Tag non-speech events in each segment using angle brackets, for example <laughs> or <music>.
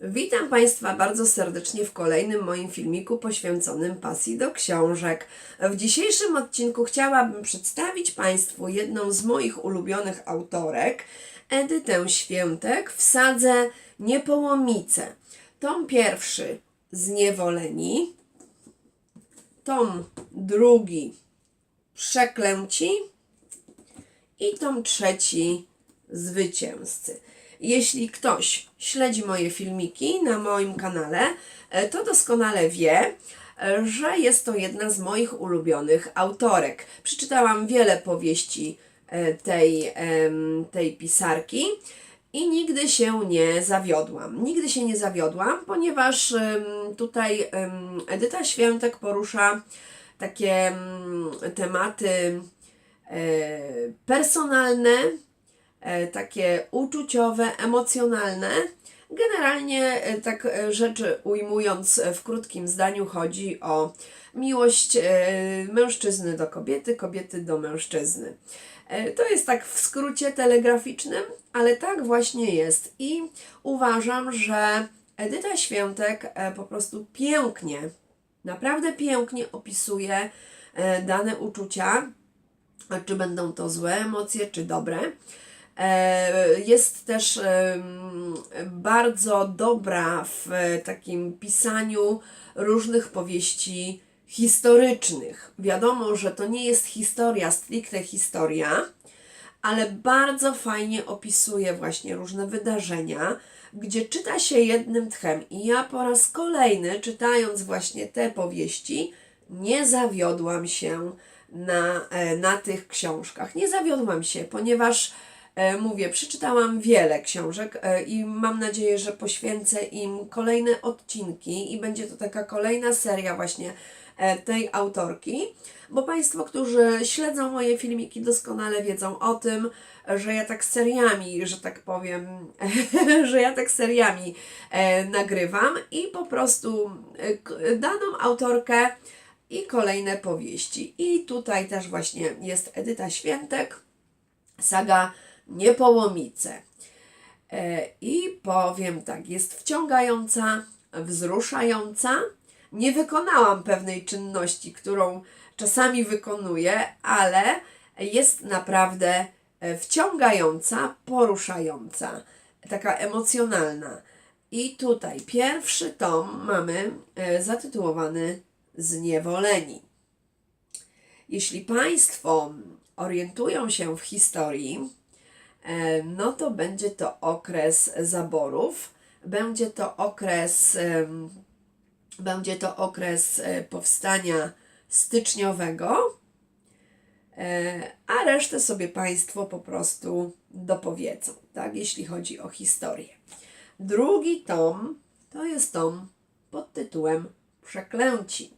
Witam Państwa bardzo serdecznie w kolejnym moim filmiku poświęconym pasji do książek. W dzisiejszym odcinku chciałabym przedstawić Państwu jedną z moich ulubionych autorek, Edytę Świętek w sadze Niepołomice. Tom pierwszy Zniewoleni, tom drugi Przeklęci i tom trzeci Zwycięzcy. Jeśli ktoś śledzi moje filmiki na moim kanale, e, to doskonale wie, e, że jest to jedna z moich ulubionych autorek. Przeczytałam wiele powieści e, tej, tej pisarki i nigdy się nie zawiodłam. Nigdy się nie zawiodłam, ponieważ tutaj Edyta Świętek porusza takie em, tematy personalne, takie uczuciowe, emocjonalne. Generalnie, e, tak e, rzeczy ujmując e, w krótkim zdaniu, chodzi o miłość e, mężczyzny do kobiety, kobiety do mężczyzny. E, To jest tak w skrócie telegraficznym, ale tak właśnie jest. I uważam, że Edyta Świętek e, po prostu pięknie, naprawdę pięknie opisuje e, dane uczucia, czy będą to złe emocje, czy dobre. E, Jest też bardzo dobra w takim pisaniu różnych powieści historycznych. Wiadomo, że to nie jest historia, stricte historia, ale bardzo fajnie opisuje właśnie różne wydarzenia, gdzie czyta się jednym tchem. I ja po raz kolejny, czytając właśnie te powieści, nie zawiodłam się na, e, na tych książkach. Nie zawiodłam się, ponieważ mówię, przeczytałam wiele książek e, i mam nadzieję, że poświęcę im kolejne odcinki i będzie to taka kolejna seria właśnie e, tej autorki, bo Państwo, którzy śledzą moje filmiki, doskonale wiedzą o tym, że ja tak seriami, że tak powiem, <laughs> że ja tak seriami e, nagrywam i po prostu e, daną autorkę i kolejne powieści. I tutaj też właśnie jest Edyta Świętek, saga Niepołomice. E, I powiem tak, jest wciągająca, wzruszająca. Nie wykonałam pewnej czynności, którą czasami wykonuję, ale jest naprawdę e, wciągająca, poruszająca, taka emocjonalna. I tutaj pierwszy tom mamy e, zatytułowany Zniewoleni. Jeśli Państwo orientują się w historii, no to będzie to okres zaborów, będzie to okres, będzie to okres e, powstania styczniowego, e, a resztę sobie Państwo po prostu dopowiedzą, tak, jeśli chodzi o historię. Drugi tom to jest tom pod tytułem Przeklęci.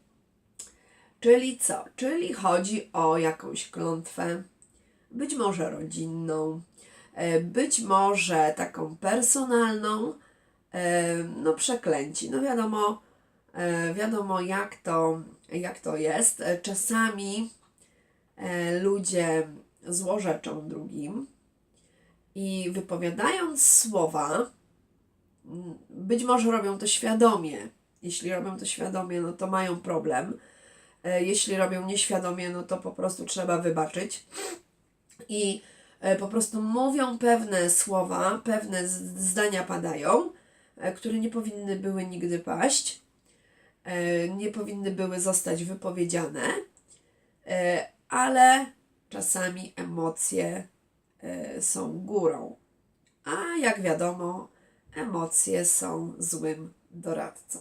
Czyli co? Czyli chodzi o jakąś klątwę, być może rodzinną, e, być może taką personalną, e, no przeklęci. No wiadomo, e, wiadomo jak to, jak to jest. E, Czasami e, ludzie złorzeczą drugim i wypowiadając słowa, być może robią to świadomie. Jeśli robią to świadomie, no to mają problem. E, Jeśli robią nieświadomie, no to po prostu trzeba wybaczyć. I e, po prostu mówią pewne słowa, pewne zdania padają, e, które nie powinny były nigdy paść, e, nie powinny były zostać wypowiedziane, e, ale czasami emocje e, są górą. A jak wiadomo, emocje są złym doradcą.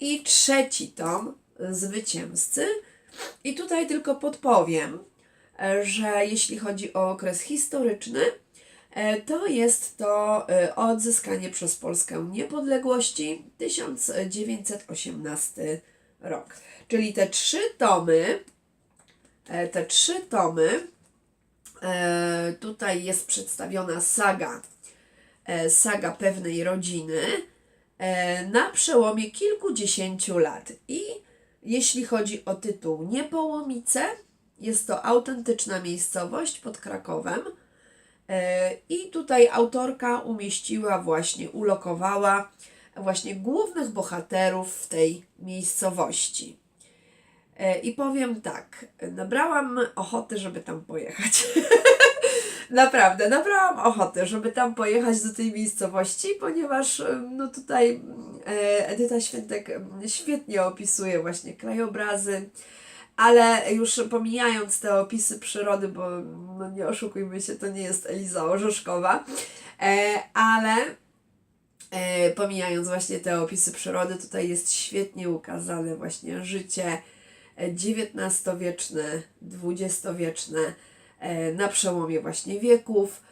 I trzeci tom, Zwycięzcy. I tutaj tylko podpowiem, e, że jeśli chodzi o okres historyczny, e, to jest to e, odzyskanie przez Polskę niepodległości 1918 rok. Czyli te trzy tomy, e, te trzy tomy, e, tutaj jest przedstawiona saga, e, saga pewnej rodziny e, na przełomie kilkudziesięciu lat. I jeśli chodzi o tytuł Niepołomice, jest to autentyczna miejscowość pod Krakowem. E, I tutaj autorka umieściła właśnie, ulokowała właśnie głównych bohaterów w tej miejscowości. E, I powiem tak, nabrałam ochoty, żeby tam pojechać. <laughs> Naprawdę, nabrałam ochoty, żeby tam pojechać do tej miejscowości, ponieważ em, no tutaj e, Edyta Świętek em, świetnie opisuje właśnie krajobrazy, ale już pomijając te opisy przyrody, bo no nie oszukujmy się, to nie jest Eliza Orzeszkowa, e, ale e, pomijając właśnie te opisy przyrody, tutaj jest świetnie ukazane właśnie życie XIX-wieczne, XX-wieczne e, na przełomie właśnie wieków.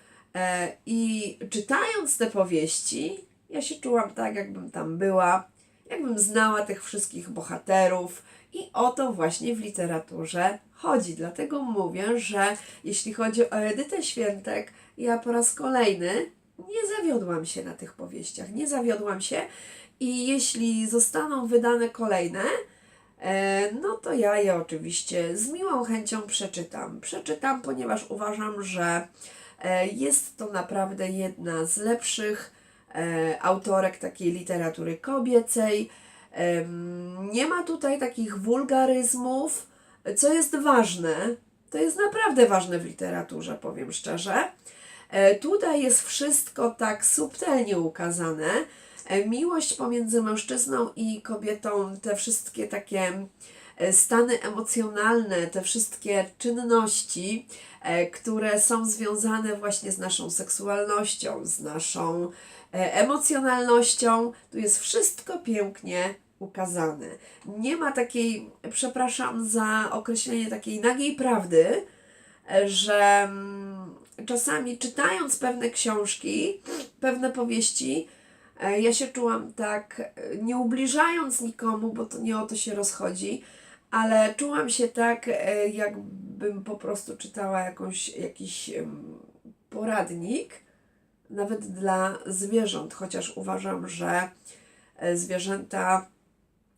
I czytając te powieści, ja się czułam tak, jakbym tam była, jakbym znała tych wszystkich bohaterów. I o to właśnie w literaturze chodzi. Dlatego mówię, że jeśli chodzi o Edytę Świętek, ja po raz kolejny nie zawiodłam się na tych powieściach. Nie zawiodłam się. I jeśli zostaną wydane kolejne, E, no to ja je oczywiście z miłą chęcią przeczytam. Przeczytam, ponieważ uważam, że e, jest to naprawdę jedna z lepszych autorek takiej literatury kobiecej. Nie ma tutaj takich wulgaryzmów, co jest ważne. To jest naprawdę ważne w literaturze, powiem szczerze. E, Tutaj jest wszystko tak subtelnie ukazane. E, Miłość pomiędzy mężczyzną i kobietą, te wszystkie takie e, stany emocjonalne, te wszystkie czynności, e, które są związane właśnie z naszą seksualnością, z naszą e, emocjonalnością, tu jest wszystko pięknie ukazane. Nie ma takiej, przepraszam za określenie takiej nagiej prawdy, e, że mm, czasami czytając pewne książki, pewne powieści, e, ja się czułam tak, e, nie ubliżając nikomu, bo to nie o to się rozchodzi, ale czułam się tak, e, jakbym po prostu czytała jakąś, jakiś poradnik, nawet dla zwierząt, chociaż uważam, że e, zwierzęta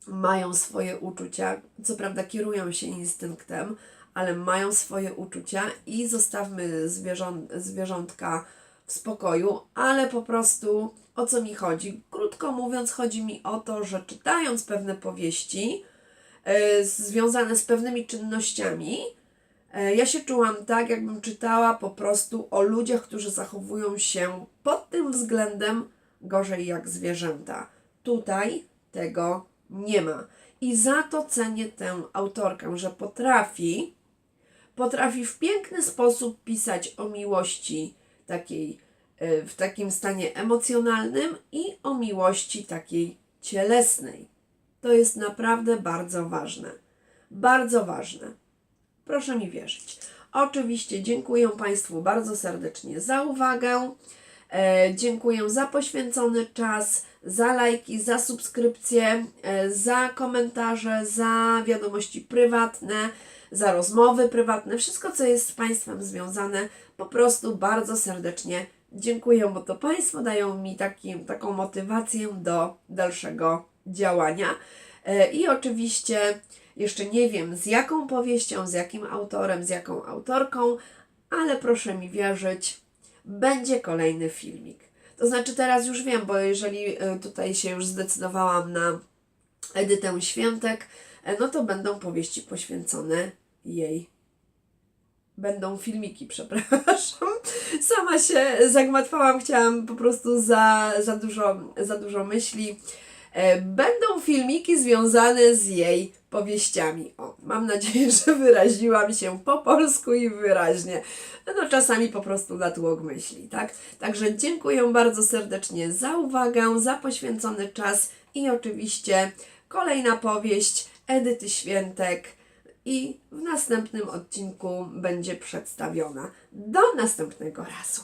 mają swoje uczucia, co prawda kierują się instynktem, ale mają swoje uczucia i zostawmy zwierząt, zwierzątka w spokoju, ale po prostu o co mi chodzi? Krótko mówiąc, chodzi mi o to, że czytając pewne powieści e, związane z pewnymi czynnościami, ja się czułam tak, jakbym czytała po prostu o ludziach, którzy zachowują się pod tym względem gorzej jak zwierzęta. Tutaj tego nie ma. I za to cenię tę autorkę, że potrafi, potrafi w piękny sposób pisać o miłości takiej, e, w takim stanie emocjonalnym i o miłości takiej cielesnej. To jest naprawdę bardzo ważne. Bardzo ważne. Proszę mi wierzyć. Oczywiście dziękuję Państwu bardzo serdecznie za uwagę. E, dziękuję za poświęcony czas, za lajki, za subskrypcje, e, za komentarze, za wiadomości prywatne, za rozmowy prywatne, wszystko co jest z Państwem związane. Po prostu bardzo serdecznie dziękuję, bo to Państwo dają mi taki, taką motywację do dalszego działania. E, I oczywiście jeszcze nie wiem z jaką powieścią, z jakim autorem, z jaką autorką, ale proszę mi wierzyć, będzie kolejny filmik. To znaczy teraz już wiem, bo jeżeli e, tutaj się już zdecydowałam na Edytę Świętek, e, no to będą powieści poświęcone jej. Będą filmiki, <laughs> przepraszam. Sama się zagmatwałam, chciałam po prostu za, za, dużo, za dużo myśli. E, Będą filmiki związane z jej powieściami. O, mam nadzieję, <laughs> że wyraziłam się po polsku i wyraźnie. No czasami po prostu natłok myśli, tak? Także dziękuję bardzo serdecznie za uwagę, za poświęcony czas i oczywiście kolejna powieść Edyty Świętek i w następnym odcinku będzie przedstawiona. Do następnego razu.